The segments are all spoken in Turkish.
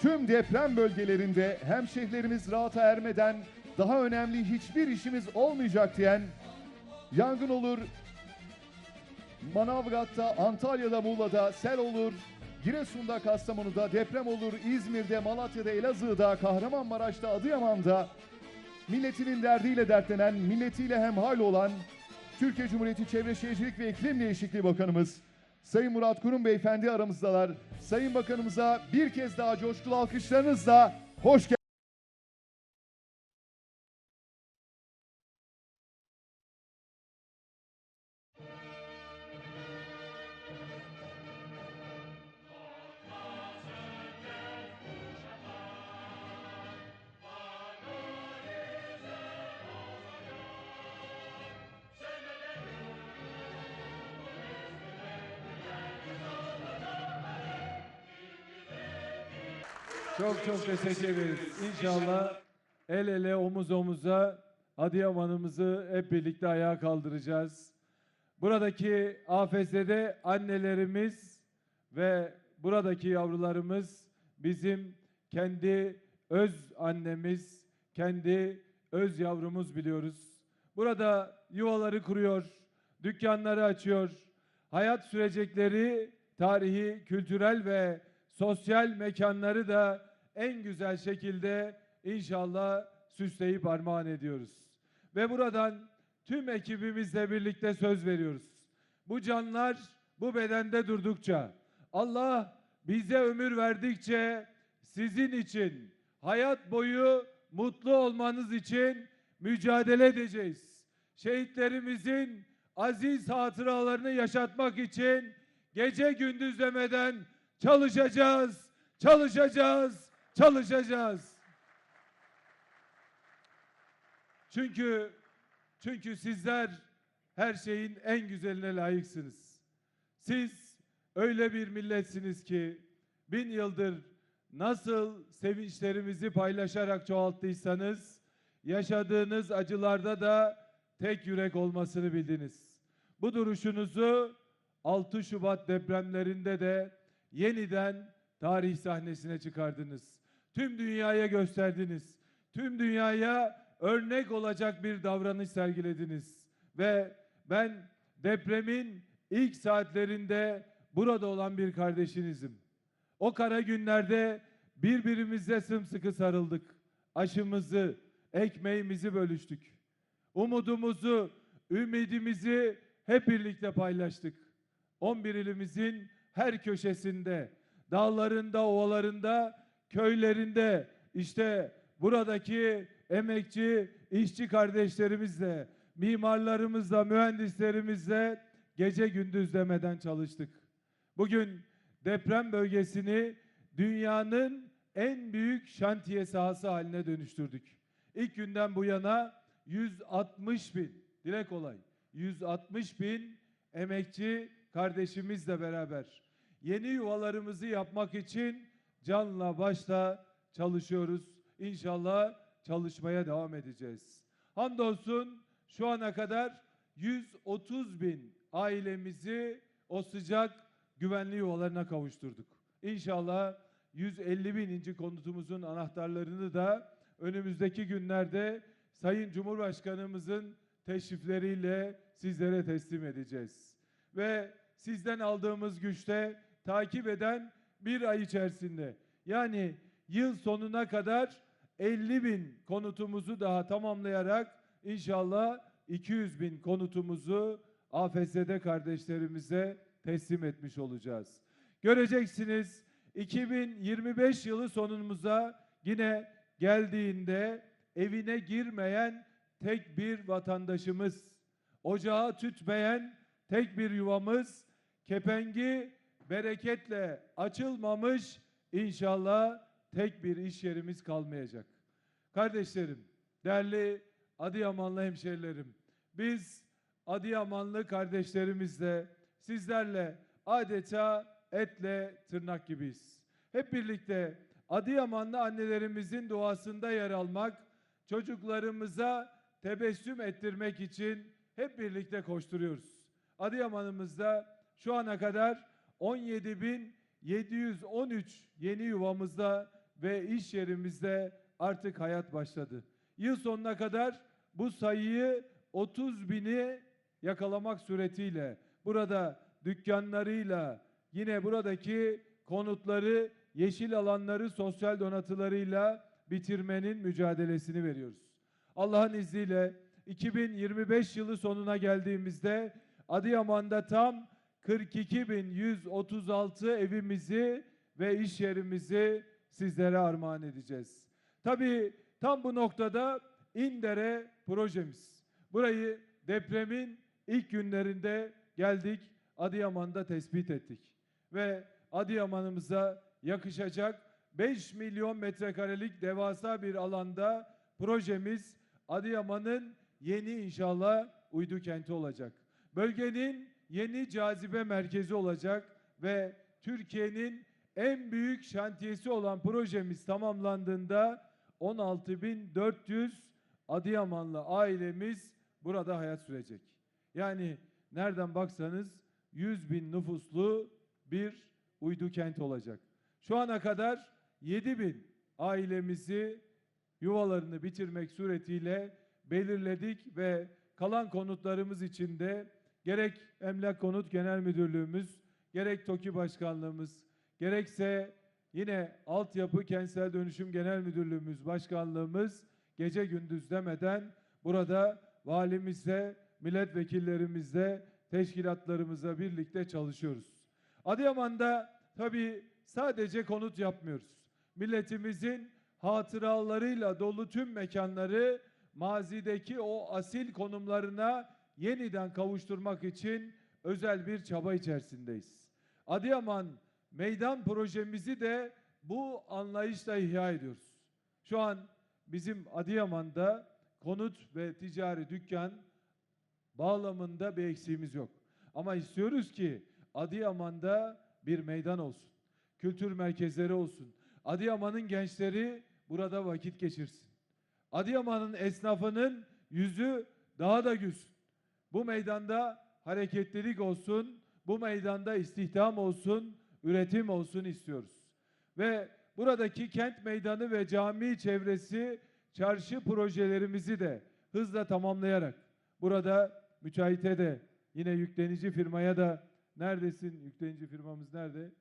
tüm deprem bölgelerinde hemşehrilerimiz rahata ermeden daha önemli hiçbir işimiz olmayacak diyen yangın olur, Manavgat'ta, Antalya'da, Muğla'da sel olur, Giresun'da, Kastamonu'da deprem olur, İzmir'de, Malatya'da, Elazığ'da, Kahramanmaraş'ta, Adıyaman'da milletinin derdiyle dertlenen, milletiyle hemhal olan Türkiye Cumhuriyeti Çevre Şehircilik ve İklim Değişikliği Bakanımız Sayın Murat Kurum Beyefendi aramızdalar. Sayın Bakanımıza bir kez daha coşkulu alkışlarınızla hoş geldiniz. Çok çok teşekkür ederiz. İnşallah el ele omuz omuza Adıyaman'ımızı hep birlikte ayağa kaldıracağız. Buradaki AFS'de annelerimiz ve buradaki yavrularımız bizim kendi öz annemiz, kendi öz yavrumuz biliyoruz. Burada yuvaları kuruyor, dükkanları açıyor, hayat sürecekleri tarihi, kültürel ve sosyal mekanları da en güzel şekilde inşallah süsleyip armağan ediyoruz. Ve buradan tüm ekibimizle birlikte söz veriyoruz. Bu canlar bu bedende durdukça, Allah bize ömür verdikçe sizin için hayat boyu mutlu olmanız için mücadele edeceğiz. Şehitlerimizin aziz hatıralarını yaşatmak için gece gündüz demeden çalışacağız, çalışacağız, çalışacağız. Çünkü çünkü sizler her şeyin en güzeline layıksınız. Siz öyle bir milletsiniz ki bin yıldır nasıl sevinçlerimizi paylaşarak çoğalttıysanız yaşadığınız acılarda da tek yürek olmasını bildiniz. Bu duruşunuzu 6 Şubat depremlerinde de yeniden tarih sahnesine çıkardınız. Tüm dünyaya gösterdiniz. Tüm dünyaya örnek olacak bir davranış sergilediniz. Ve ben depremin ilk saatlerinde burada olan bir kardeşinizim. O kara günlerde birbirimize sımsıkı sarıldık. Aşımızı, ekmeğimizi bölüştük. Umudumuzu, ümidimizi hep birlikte paylaştık. 11 ilimizin her köşesinde, dağlarında, ovalarında, köylerinde işte buradaki emekçi, işçi kardeşlerimizle, mimarlarımızla, mühendislerimizle gece gündüz demeden çalıştık. Bugün deprem bölgesini dünyanın en büyük şantiye sahası haline dönüştürdük. İlk günden bu yana 160 bin, dile kolay, 160 bin emekçi kardeşimizle beraber yeni yuvalarımızı yapmak için canla başla çalışıyoruz. İnşallah çalışmaya devam edeceğiz. Hamdolsun şu ana kadar 130 bin ailemizi o sıcak güvenli yuvalarına kavuşturduk. İnşallah 150 bininci konutumuzun anahtarlarını da önümüzdeki günlerde Sayın Cumhurbaşkanımızın teşrifleriyle sizlere teslim edeceğiz. Ve sizden aldığımız güçte takip eden bir ay içerisinde yani yıl sonuna kadar 50 bin konutumuzu daha tamamlayarak inşallah 200 bin konutumuzu AFS'de kardeşlerimize teslim etmiş olacağız. Göreceksiniz 2025 yılı sonumuza yine geldiğinde evine girmeyen tek bir vatandaşımız, ocağı tütmeyen tek bir yuvamız, kepengi bereketle açılmamış inşallah tek bir iş yerimiz kalmayacak. Kardeşlerim, değerli Adıyamanlı hemşerilerim, biz Adıyamanlı kardeşlerimizle, sizlerle adeta etle tırnak gibiyiz. Hep birlikte Adıyamanlı annelerimizin duasında yer almak, çocuklarımıza tebessüm ettirmek için hep birlikte koşturuyoruz. Adıyaman'ımızda şu ana kadar 17.713 yeni yuvamızda ve iş yerimizde artık hayat başladı. Yıl sonuna kadar bu sayıyı 30 bini yakalamak suretiyle burada dükkanlarıyla yine buradaki konutları, yeşil alanları sosyal donatılarıyla bitirmenin mücadelesini veriyoruz. Allah'ın izniyle 2025 yılı sonuna geldiğimizde Adıyaman'da tam 42.136 evimizi ve iş yerimizi sizlere armağan edeceğiz. Tabii tam bu noktada İndere projemiz. Burayı depremin ilk günlerinde geldik Adıyaman'da tespit ettik. Ve Adıyaman'ımıza yakışacak 5 milyon metrekarelik devasa bir alanda projemiz Adıyaman'ın yeni inşallah uydu kenti olacak. Bölgenin yeni cazibe merkezi olacak ve Türkiye'nin en büyük şantiyesi olan projemiz tamamlandığında 16.400 Adıyamanlı ailemiz burada hayat sürecek. Yani nereden baksanız 100 bin nüfuslu bir uydu kent olacak. Şu ana kadar 7 bin ailemizi yuvalarını bitirmek suretiyle belirledik ve kalan konutlarımız için de gerek Emlak Konut Genel Müdürlüğümüz, gerek TOKİ Başkanlığımız, gerekse yine Altyapı Kentsel Dönüşüm Genel Müdürlüğümüz, Başkanlığımız gece gündüz demeden burada valimizle, milletvekillerimizle, teşkilatlarımızla birlikte çalışıyoruz. Adıyaman'da tabii sadece konut yapmıyoruz. Milletimizin hatıralarıyla dolu tüm mekanları mazideki o asil konumlarına yeniden kavuşturmak için özel bir çaba içerisindeyiz. Adıyaman meydan projemizi de bu anlayışla ihya ediyoruz. Şu an bizim Adıyaman'da konut ve ticari dükkan bağlamında bir eksiğimiz yok. Ama istiyoruz ki Adıyaman'da bir meydan olsun. Kültür merkezleri olsun. Adıyaman'ın gençleri burada vakit geçirsin. Adıyaman'ın esnafının yüzü daha da gülsün. Bu meydanda hareketlilik olsun, bu meydanda istihdam olsun, üretim olsun istiyoruz. Ve buradaki kent meydanı ve cami çevresi çarşı projelerimizi de hızla tamamlayarak burada müteahhite de yine yüklenici firmaya da neredesin yüklenici firmamız nerede?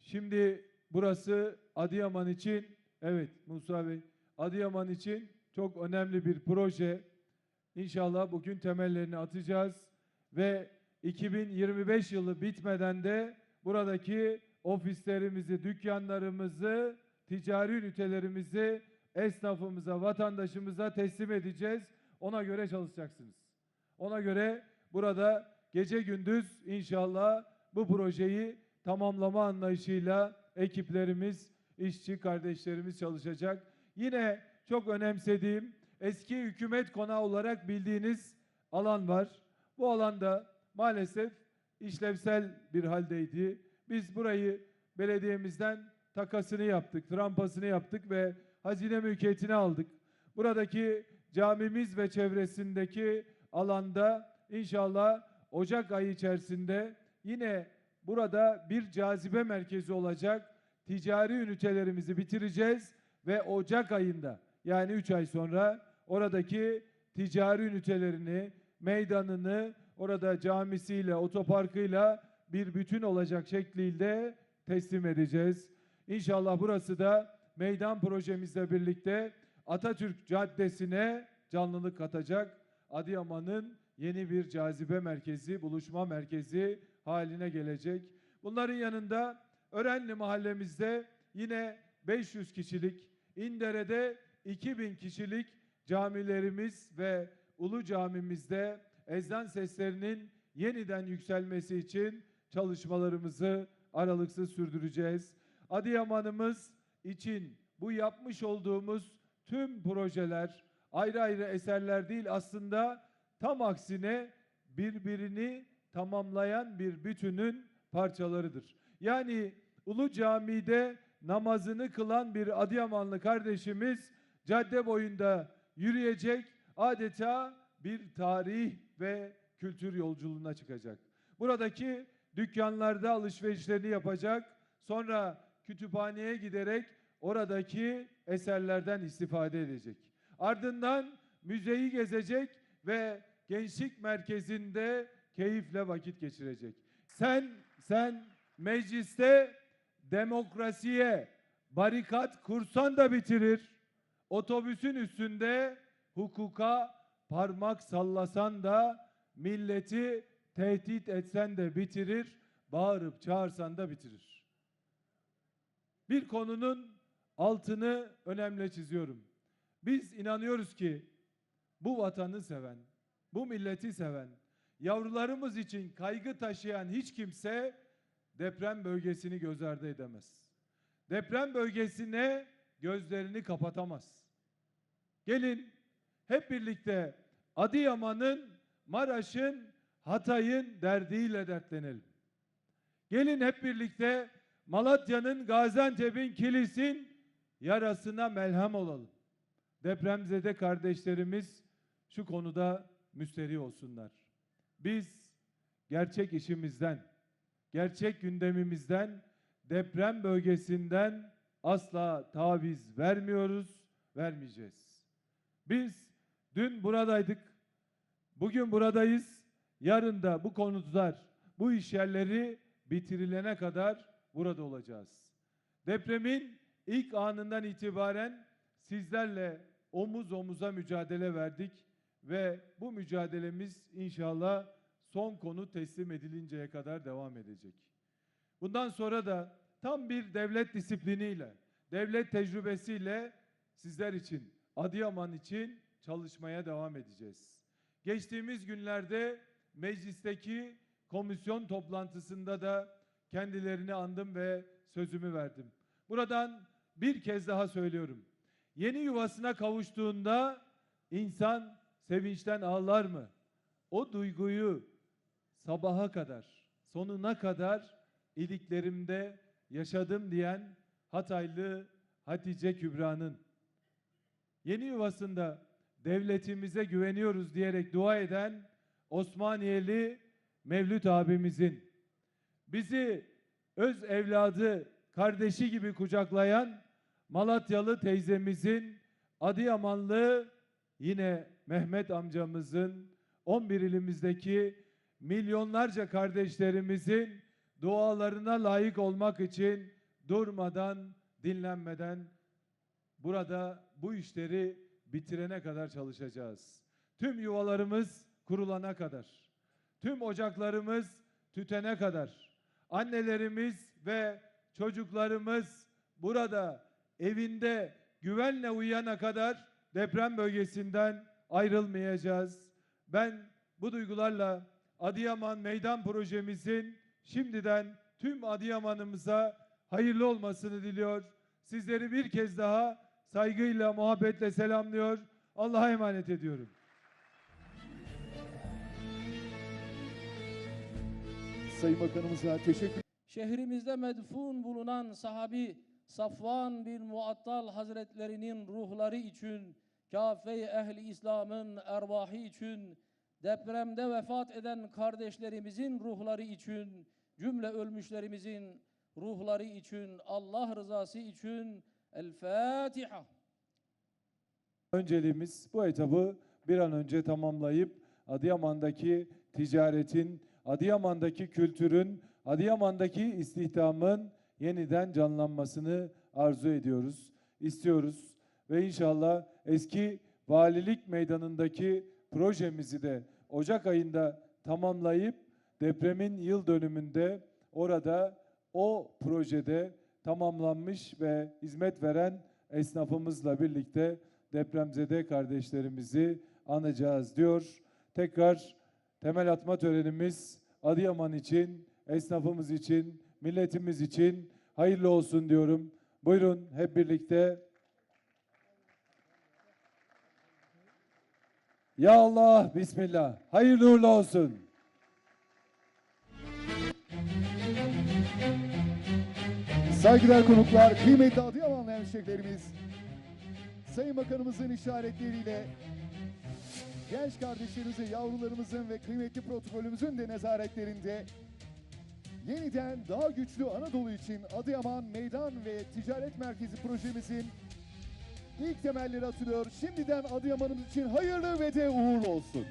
Şimdi burası Adıyaman için evet Musa Bey Adıyaman için çok önemli bir proje. İnşallah bugün temellerini atacağız ve 2025 yılı bitmeden de buradaki ofislerimizi, dükkanlarımızı, ticari ünitelerimizi esnafımıza, vatandaşımıza teslim edeceğiz. Ona göre çalışacaksınız. Ona göre burada gece gündüz inşallah bu projeyi tamamlama anlayışıyla ekiplerimiz, işçi kardeşlerimiz çalışacak. Yine çok önemsediğim eski hükümet konağı olarak bildiğiniz alan var. Bu alanda maalesef işlevsel bir haldeydi. Biz burayı belediyemizden takasını yaptık, rampasını yaptık ve hazine mülkiyetini aldık. Buradaki camimiz ve çevresindeki alanda inşallah Ocak ayı içerisinde yine burada bir cazibe merkezi olacak. Ticari ünitelerimizi bitireceğiz ve Ocak ayında yani 3 ay sonra oradaki ticari ünitelerini, meydanını, orada camisiyle, otoparkıyla bir bütün olacak şekliyle teslim edeceğiz. İnşallah burası da meydan projemizle birlikte Atatürk Caddesi'ne canlılık katacak. Adıyaman'ın yeni bir cazibe merkezi, buluşma merkezi haline gelecek. Bunların yanında Örenli mahallemizde yine 500 kişilik, İndere'de 2000 kişilik camilerimiz ve Ulu Camimizde ezan seslerinin yeniden yükselmesi için çalışmalarımızı aralıksız sürdüreceğiz. Adıyaman'ımız için bu yapmış olduğumuz tüm projeler ayrı ayrı eserler değil aslında tam aksine birbirini tamamlayan bir bütünün parçalarıdır. Yani Ulu Cami'de namazını kılan bir Adıyamanlı kardeşimiz cadde boyunda yürüyecek adeta bir tarih ve kültür yolculuğuna çıkacak. Buradaki dükkanlarda alışverişlerini yapacak. Sonra kütüphaneye giderek oradaki eserlerden istifade edecek. Ardından müzeyi gezecek ve gençlik merkezinde keyifle vakit geçirecek. Sen sen mecliste demokrasiye barikat kursan da bitirir. Otobüsün üstünde hukuka parmak sallasan da milleti tehdit etsen de bitirir, bağırıp çağırsan da bitirir. Bir konunun altını önemli çiziyorum. Biz inanıyoruz ki bu vatanı seven, bu milleti seven, yavrularımız için kaygı taşıyan hiç kimse deprem bölgesini göz ardı edemez. Deprem bölgesine gözlerini kapatamaz. Gelin hep birlikte Adıyaman'ın, Maraş'ın, Hatay'ın derdiyle dertlenelim. Gelin hep birlikte Malatya'nın, Gaziantep'in, Kilis'in yarasına melhem olalım. Depremzede kardeşlerimiz şu konuda müsterih olsunlar. Biz gerçek işimizden, gerçek gündemimizden, deprem bölgesinden asla taviz vermiyoruz, vermeyeceğiz. Biz dün buradaydık, bugün buradayız, yarın da bu konular, bu iş yerleri bitirilene kadar burada olacağız. Depremin ilk anından itibaren sizlerle omuz omuza mücadele verdik ve bu mücadelemiz inşallah son konu teslim edilinceye kadar devam edecek. Bundan sonra da tam bir devlet disipliniyle, devlet tecrübesiyle sizler için, Adıyaman için çalışmaya devam edeceğiz. Geçtiğimiz günlerde meclisteki komisyon toplantısında da kendilerini andım ve sözümü verdim. Buradan bir kez daha söylüyorum. Yeni yuvasına kavuştuğunda insan sevinçten ağlar mı? O duyguyu sabaha kadar, sonuna kadar iliklerimde yaşadım diyen Hataylı Hatice Kübra'nın. Yeni yuvasında devletimize güveniyoruz diyerek dua eden Osmaniyeli Mevlüt abimizin bizi öz evladı, kardeşi gibi kucaklayan Malatyalı teyzemizin, Adıyamanlı yine Mehmet amcamızın, 11 ilimizdeki milyonlarca kardeşlerimizin dualarına layık olmak için durmadan, dinlenmeden burada bu işleri bitirene kadar çalışacağız. Tüm yuvalarımız kurulana kadar, tüm ocaklarımız tütene kadar, annelerimiz ve çocuklarımız burada evinde güvenle uyuyana kadar deprem bölgesinden ayrılmayacağız. Ben bu duygularla Adıyaman Meydan Projemizin şimdiden tüm Adıyaman'ımıza hayırlı olmasını diliyor. Sizleri bir kez daha saygıyla, muhabbetle selamlıyor. Allah'a emanet ediyorum. Sayın Bakanımıza teşekkür Şehrimizde medfun bulunan sahabi Safvan bin Muattal Hazretlerinin ruhları için, kafe ehli İslam'ın ervahı için, depremde vefat eden kardeşlerimizin ruhları için, cümle ölmüşlerimizin ruhları için, Allah rızası için El Fatiha. Önceliğimiz bu etabı bir an önce tamamlayıp Adıyaman'daki ticaretin, Adıyaman'daki kültürün, Adıyaman'daki istihdamın yeniden canlanmasını arzu ediyoruz, istiyoruz ve inşallah eski valilik meydanındaki projemizi de Ocak ayında tamamlayıp depremin yıl dönümünde orada o projede tamamlanmış ve hizmet veren esnafımızla birlikte depremzede kardeşlerimizi anacağız diyor. Tekrar temel atma törenimiz Adıyaman için, esnafımız için, milletimiz için hayırlı olsun diyorum. Buyurun hep birlikte. Ya Allah, Bismillah. Hayırlı uğurlu olsun. Saygıdeğer konuklar, kıymetli Adıyamanlı hemşehrilerimiz, Sayın Bakanımızın işaretleriyle genç kardeşlerimizin, yavrularımızın ve kıymetli protokolümüzün de nezaretlerinde Yeniden daha güçlü Anadolu için Adıyaman Meydan ve Ticaret Merkezi projemizin ilk temelleri atılıyor. Şimdiden Adıyaman'ımız için hayırlı ve de uğurlu olsun.